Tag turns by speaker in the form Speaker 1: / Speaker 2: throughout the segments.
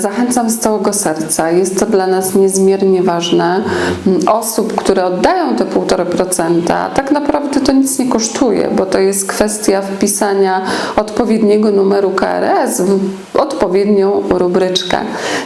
Speaker 1: Zachęcam z całego serca. Jest to dla nas niezmiernie ważne. Mm, Osób, które oddają te 1,5%, tak naprawdę to nic nie kosztuje, bo to jest kwestia wpisania odpowiedniego numeru KRS w odpowiednią rubryczkę.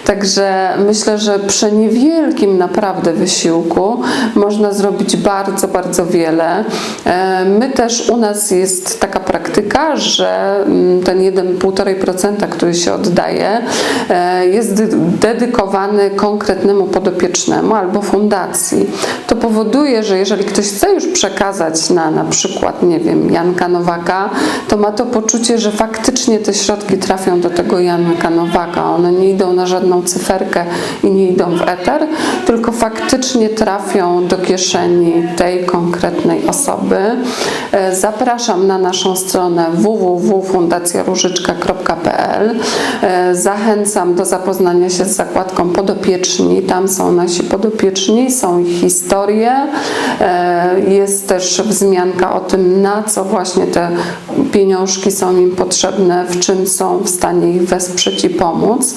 Speaker 1: Także myślę, że przy niewielkim naprawdę wysiłku można zrobić bardzo, bardzo wiele. E, My też u nas jest taka praktyka, że mm, ten 1,5%, który się oddaje, e, jest dy- dedykowany konkretnemu podopiecznemu albo fundacji. To powoduje, że jeżeli ktoś chce już przekazać na na przykład, nie wiem, Janka Nowaka, to ma to poczucie, że faktycznie te środki trafią do tego Janka Nowaka. One nie idą na żadną cyferkę i nie idą w eter, tylko faktycznie trafią do kieszeni tej konkretnej osoby. E, Zapraszam na naszą stronę www.fundacjaróżyczka.pl. E, Zachęcam do zapoznania się z zakładką podopieczni. Tam są nasi podopieczni, są ich historie. E, Jest też wzmianka o tym, na co właśnie te pieniążki są im potrzebne, w czym są w stanie ich wesprzeć i pomóc.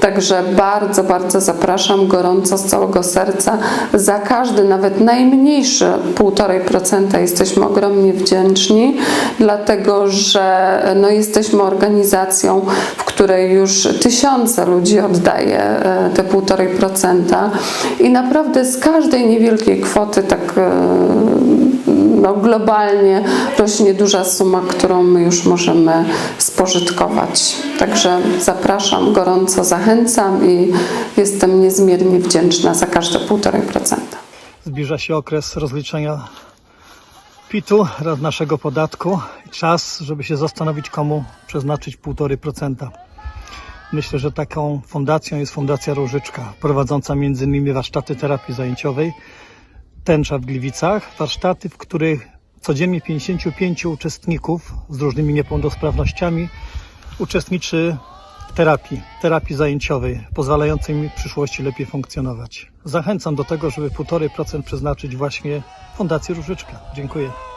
Speaker 1: Także bardzo, bardzo zapraszam gorąco z całego serca. Za każdy, nawet najmniejszy 1,5% jesteśmy ogromnie wdzięczni, dlatego że no, jesteśmy organizacją, w której już tysiące ludzi oddaje e, te 1,5% i naprawdę z każdej niewielkiej kwoty tak e, no, globalnie rośnie duża suma, którą my już możemy spożytkować. Także zapraszam, gorąco zachęcam i jestem niezmiernie wdzięczna za każde 1,5%.
Speaker 2: Zbliża się okres rozliczenia PIT-u, naszego podatku. Czas, żeby się zastanowić, komu przeznaczyć 1,5%. Myślę, że taką fundacją jest Fundacja Różyczka, prowadząca m.in. warsztaty terapii zajęciowej, tęcza w Gliwicach, warsztaty, w których codziennie 55 uczestników z różnymi niepełnosprawnościami uczestniczy w terapii, terapii zajęciowej, pozwalającej mi w przyszłości lepiej funkcjonować. Zachęcam do tego, żeby 1,5% przeznaczyć właśnie Fundacji Różyczka. Dziękuję.